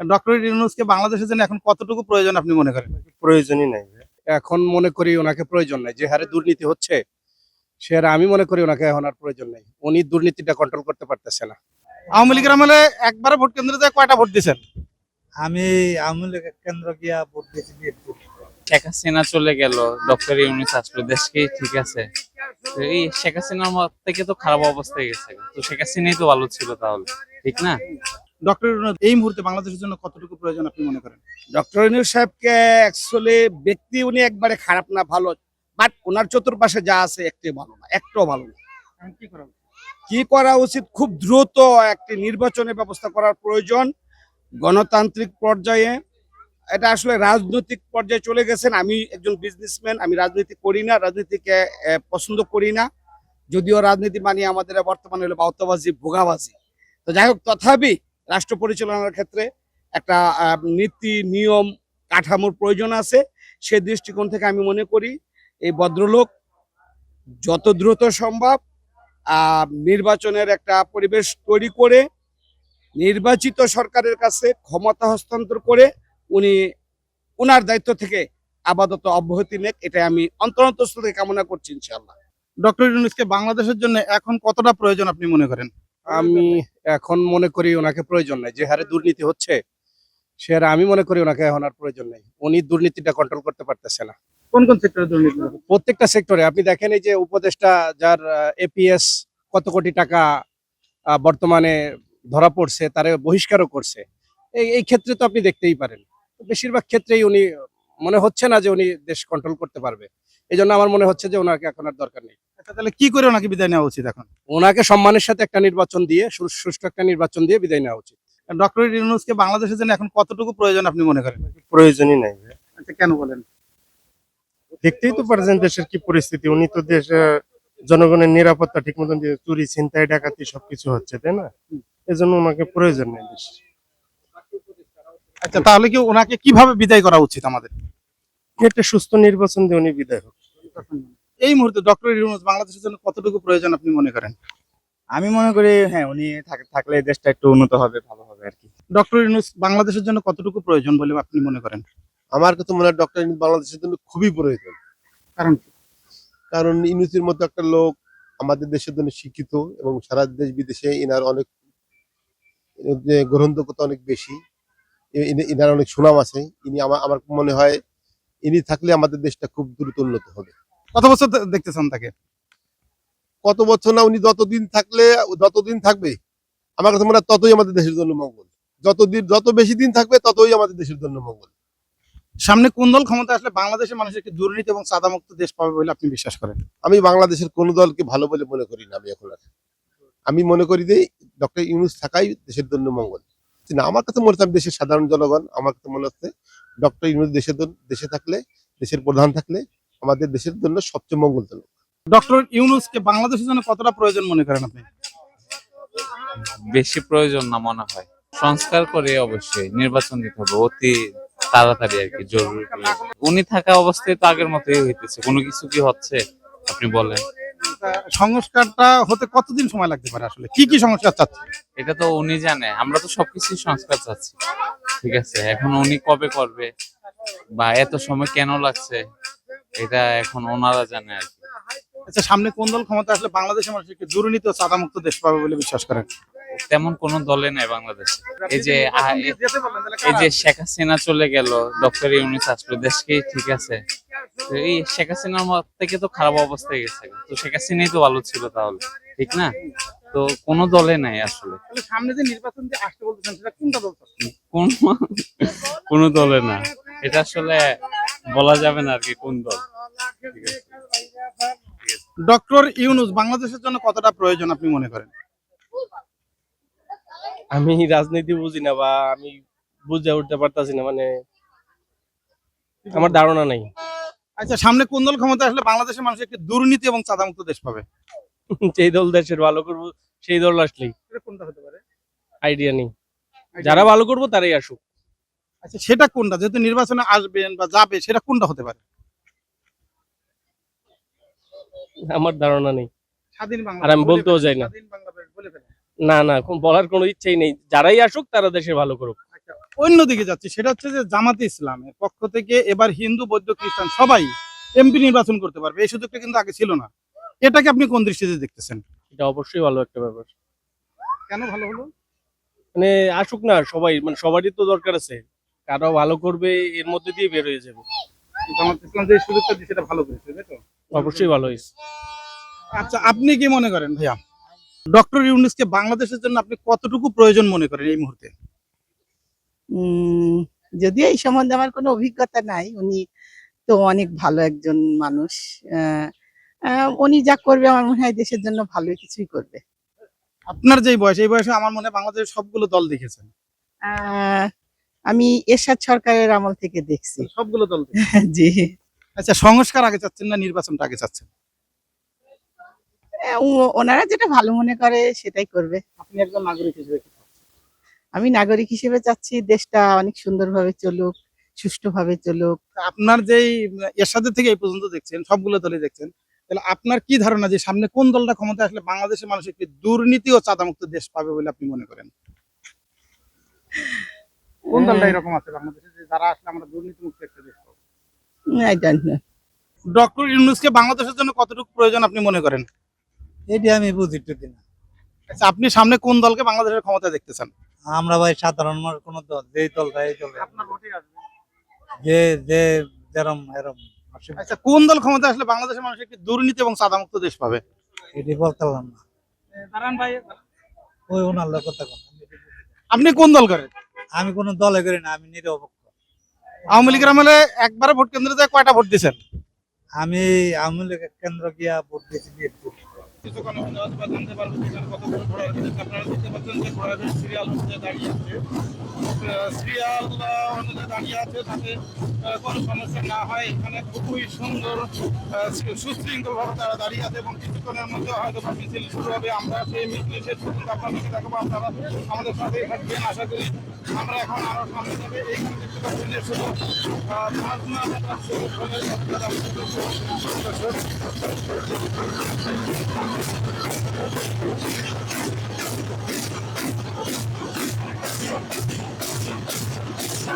Doctor ইউনুসকে বাংলাদেশের জন্য এখন কতটুকু প্রয়োজন আপনি মনে করেন? প্রয়োজনই নাই এখন মনে করি ওনাকে প্রয়োজন নাই। যে হারে দুর্নীতি হচ্ছে সে হারে আমি মনে করি ওনাকে এখন আর প্রয়োজন নাই। উনি দুর্নীতিটা কন্ট্রোল করতে পারতেছে না। আওয়ামী লীগের আমলে একবারে ভোট কেন্দ্রে যায় কয়টা ভোট দিয়েছেন? আমি আওয়ামী লীগের কেন্দ্র গিয়া ভোট দিয়েছি শেখ হাসিনা চলে গেল ডক্টর ইউনিস আসলো। দেশ কি ঠিক আছে? এই শেখ হাসিনার মত থেকে তো খারাপ অবস্থায় গেছে। তো শেখ হাসিনাই তো ভালো ছিল তাহলে ঠিক না? ডক্টর এই মুহূর্তে বাংলাদেশের জন্য কতটুকু প্রয়োজন আপনি মনে করেন? ডক্টর ইনুর সাহেবকে অ্যাকচুয়ালি ব্যক্তি উনি একবারে খারাপ না ভালো। বাট ওনার চতুর্পাশে যা আছে একটি ভালো না একটাও ভালো না। কি করা উচিত? খুব দ্রুত একটি নির্বাচনের ব্যবস্থা করার প্রয়োজন। গণতান্ত্রিক পর্যায়ে এটা আসলে রাজনৈতিক পর্যায়ে চলে গেছেন। আমি একজন বিজনেসম্যান আমি রাজনীতি করি না রাজনীতিকে পছন্দ করি না। যদিও রাজনীতি মানে আমাদের বর্তমানে হলো বাউতাবাজি ভোগাবাজি। তো যাই হোক তথাপি রাষ্ট্র পরিচালনার ক্ষেত্রে একটা নীতি, নিয়ম, কাঠামোর প্রয়োজন আছে। সে দৃষ্টিকোণ থেকে আমি মনে করি এই ভদ্রলোক যত দ্রুত সম্ভব নির্বাচনের একটা পরিবেশ তৈরি করে, নির্বাচিত সরকারের কাছে ক্ষমতা হস্তান্তর করে উনি ওনার দায়িত্ব থেকে আপাতত অব্যাহতি নেক এটা আমি অন্তরন্তস্থ থেকে কামনা করছি ইনশাল্লাহ ডক্টর ইউনুসকে বাংলাদেশের জন্য এখন কতটা প্রয়োজন আপনি মনে করেন? আমি এখন মনে করি ওনাকে প্রয়োজন নাই। যে হারে দুর্নীতি হচ্ছে সে হারে আমি মনে করি ওনাকে এখন আর প্রয়োজন নেই। উনি দুর্নীতিটা কন্ট্রোল করতে পারতেছে না। কোন কোন সেক্টরে দুর্নীতি প্রত্যেকটা সেক্টরে আপনি দেখেন এই যে উপদেষ্টা যার এপিএস কত কোটি টাকা বর্তমানে ধরা পড়ছে তারে বহিষ্কারও করছে। এই এই ক্ষেত্রে তো আপনি দেখতেই পারেন। বেশিরভাগ ক্ষেত্রেই উনি মনে হচ্ছে না যে উনি দেশ কন্ট্রোল করতে পারবে। এই জন্য আমার মনে হচ্ছে যে ওনাকে এখন আর দরকার নেই। তাহলে কি করে ওনাকে বিদায় নেওয়া উচিত এখন? ওনাকে সম্মানের সাথে একটা নির্বাচন দিয়ে সু- সুষ্ঠু একটা নির্বাচন দিয়ে বিদায় নেওয়া উচিত। ডক্টর ইউনুসকে বাংলাদেশের জন্য এখন কতটুকু প্রয়োজন আপনি মনে করেন? প্রয়োজনই নাই আচ্ছা কেন বলেন? দেখতেই তো পারছেন দেশের কি পরিস্থিতি। উনি তো দেশ জনগণের নিরাপত্তা ঠিক মতন দিয়ে চুরি ছিনতাই ডাকাতি সবকিছু হচ্ছে তাই না? এজন্য ওনাকে প্রয়োজন নেই দেশ আচ্ছা তাহলে কি ওনাকে কীভাবে বিদায় করা উচিত আমাদের? একটা সুস্থ নির্বাচন দিয়ে উনি বিদায় হোক। এই মুহূর্তে ডক্টর ইউনুস বাংলাদেশের জন্য কতটুকু প্রয়োজন আপনি মনে করেন? আমি মনে করি হ্যাঁ উনি থাকলে দেশটা একটু উন্নত হবে ভালো হবে আর কি। ডক্টর ইউনুস বাংলাদেশের জন্য কতটুকু প্রয়োজন বলে আপনি মনে করেন? আমার কাছে মনে হয় ডক্টর ইউনূস বাংলাদেশের জন্য খুবই প্রয়োজন। কারণ? কারণ ইউনুসের মতো একটা লোক আমাদের দেশের জন্য শিক্ষিত এবং সারা দেশ বিদেশে ইনার অনেক গ্রহণযোগ্যতা অনেক বেশি এ- ইনি- ইনার অনেক সুনাম আছে। ইনি আমার আমার মনে হয় ইনি থাকলে আমাদের দেশটা খুব দ্রুত উন্নত হবে। কত বছর দে- দেখতে চান তাকে? কত বছর না উনি যতদিন থাকলে যতদিন থাকবে আমার কাছে মনে হয় ততই আমাদের দেশের জন্য মঙ্গল। যতদিন যত বেশি দিন থাকবে ততই আমাদের দেশের জন্য মঙ্গল। সামনে কোন দল ক্ষমতা আসলে বাংলাদেশের মানুষ একটি দুর্নীতি এবং সাদামুক্ত দেশ পাবে বলে আপনি বিশ্বাস করেন? আমি বাংলাদেশের কোন দলকে ভালো বলে মনে করি না আমি এখন আর। আমি মনে করি যে ডক্টর ইউনুস থাকাই দেশের জন্য মঙ্গল। না আমার কাছে মনে হচ্ছে দেশের সাধারণ জনগণ আমার কাছে মনে হচ্ছে ডক্টর ইউনুস দেশের দেশে থাকলে দেশের প্রধান থাকলে আমাদের দেশের জন্য সবচেয়ে মঙ্গলজনক। ডক্টর ইউনুসকে বাংলাদেশের জন্য কতটা প্রয়োজন মনে করেন আপনি? বেশি প্রয়োজন না মনে হয়। সংস্কার করে অবশ্যই নির্বাচন দিতে হবে অতি তাড়াতাড়ি আর কি জরুরি। উনি থাকা অবস্থায় তো আগের মতোই হইতেছে কোনো কিছু কি হচ্ছে? আপনি বলেন। সংস্কারটা হতে কতদিন সময় লাগতে পারে আসলে? কি কি সংস্কার চাচ্ছে এটা তো উনি জানে আমরা তো সবকিছুই সংস্কার চাচ্ছি। ঠিক আছে এখন উনি কবে করবে? বা এত সময় কেন লাগছে? এটা এখন ওনারা জানে আর কি। আচ্ছা সামনে কোন দল ক্ষমতা আসলে বাংলাদেশের মানুষ একটি দুর্নীতি ও দেশ পাবে বলে বিশ্বাস করেন? তেমন কোনো দলে নেই বাংলাদেশে। এই যে এই যে শেখ হাসিনা চলে গেল ডক্টর ইউনিস আসলো দেশকে ঠিক আছে? তো এই শেখ হাসিনার মত থেকে তো খারাপ অবস্থায় গেছে। তো শেখ হাসিনাই তো ভালো ছিল তাহলে ঠিক না? তো কোন দলে নাই আসলে। সামনে যে নির্বাচন যে আসতে বলতেছেন সেটা কোনটা দল? কোন কোনো দলে না। এটা আসলে বলা যাবে না আর কি কোন দল। ডক্টর ইউনুস বাংলাদেশের জন্য কতটা প্রয়োজন আপনি মনে করেন? আমি রাজনীতি বুঝি না বা আমি বুঝে উঠতে পারতাছি না মানে আমার ধারণা নাই। আচ্ছা সামনে কোন দল ক্ষমতা আসলে বাংলাদেশের মানুষ একটি দুর্নীতি এবং সাদামুক্ত দেশ পাবে? যেই দল দেশের ভালো করব সেই দল আসলেই। কোনটা হতে পারে? আইডিয়া নেই। যারা ভালো করব তারাই আসুক। আচ্ছা সেটা কোনটা? যেহেতু নির্বাচনে আসবেন বা যাবে সেটা কোনটা হতে পারে? আমার ধারণা নেই। স্বাধীন বাংলা আর আমি বলতেও যাই না। না না বলার কোনো ইচ্ছেই নেই। যারাই আসুক তারা দেশের ভালো করুক। আচ্ছা অন্যদিকে যাচ্ছি সেটা হচ্ছে যে জামাতে ইসলামের পক্ষ থেকে এবার হিন্দু বৌদ্ধ খ্রিস্টান সবাই এমপি নির্বাচন করতে পারবে এই সুযোগটা কিন্তু আগে ছিল না। এটাকে আপনি কোন দৃষ্টিতে দেখতেছেন? এটা অবশ্যই ভালো একটা ব্যাপার। কেন ভালো হলো? মানে আসুক না সবাই মানে সবারই তো দরকার আছে। কারও ভালো করবে এর মধ্যে দিয়ে বের হয়ে যাবে। জামাত ইসলাম যে সুযোগটা দিচ্ছে সেটা ভালো করেছে তাই তো? অবশ্যই ভালো হয়েছে। আচ্ছা আপনি কি মনে করেন ভাইয়া? ডক্টর ইউনুসকে বাংলাদেশের জন্য আপনি কতটুকু প্রয়োজন মনে করেন এই মুহূর্তে? উম, যদিও এই সম্বন্ধে আমার কোনো অভিজ্ঞতা নাই উনি তো অনেক ভালো একজন মানুষ। আহ, আহ, উনি যা করবে আমার মনে হয় দেশের জন্য ভালো কিছুই করবে। আপনার যে বয়স এই বয়সে আমার মনে হয় বাংলাদেশের সবগুলো দল দেখেছেন। আহ, আমি এরশাদ সরকারের আমল থেকে দেখছি। সবগুলো দল। জি। আচ্ছা সংস্কার আগে চাচ্ছেন না নির্বাচনটা আগে চাচ্ছেন? ওনারা যেটা ভালো মনে করে সেটাই করবে। আপনি একজন নাগরিক হিসেবে আমি নাগরিক হিসেবে চাচ্ছি দেশটা অনেক সুন্দরভাবে চলুক সুষ্ঠুভাবে চলুক। আপনার যেই এরশাদের থেকে এই পর্যন্ত দেখছেন সবগুলো দলই দেখছেন তাহলে আপনার কি ধারণা যে সামনে কোন দলটা ক্ষমতা আসলে বাংলাদেশের মানুষ একটি দুর্নীতি ও চাঁদামুক্ত দেশ পাবে বলে আপনি মনে করেন? কোন দলটা এরকম আছে বাংলাদেশে যারা আসলে আমরা দুর্নীতি মুক্ত একটা দেশ আই ডোন্ট নো। ডক্টর ইউনুসকে বাংলাদেশের জন্য কতটুকু প্রয়োজন আপনি মনে করেন? এটি আমি বুঝি টুকি না আচ্ছা আপনি সামনে কোন দলকে বাংলাদেশের ক্ষমতা দেখতে চান? আমরা ভাই সাধারণ মানুষ কোন দল যেই দল এই দল আপনার ভোটে আসবে। যে যে যেরম এরম। আচ্ছা কোন দল ক্ষমতা আসলে বাংলাদেশের মানুষ একটি দুর্নীতি এবং চাঁদামুক্ত দেশ পাবে? এটি বলতে পারলাম না। ভাই। ওই ওনার কথা আপনি কোন দল করেন? আমি কোন দলে করি না আমি নিরপেক্ষ। আওয়ামী লীগের আমলে একবারে ভোট কেন্দ্রে যায় কয়টা ভোট দিচ্ছেন আমি আওয়ামী লীগের কেন্দ্র গিয়া ভোট দিয়েছি কোনো জানতে পারব সেখানে কত করে ঘোড়া রয়েছে আপনারা দেখতে পাচ্ছেন যে ঘোড়ার সিরিয়াল অনুযায়ী দাঁড়িয়ে আছে। সিরিয়াল অনুযায়ী দাঁড়িয়ে আছে কোনো সমস্যা না হয়। এখানে খুবই সুন্দর সুশৃঙ্খলভাবে তারা দাঁড়িয়ে আছে এবং কিছুক্ষণের মধ্যে হয়তো মিছিল শুরু হবে। আমরা সেই মিছিল শেষ পর্যন্ত আপনাদেরকে দেখাবো। আপনারা আমাদের সাথে থাকবেন। আশা করি আমরা এখন আরও সামনে দেখতে পাচ্ছেন যে শুধু আহ, প্লাজমা বা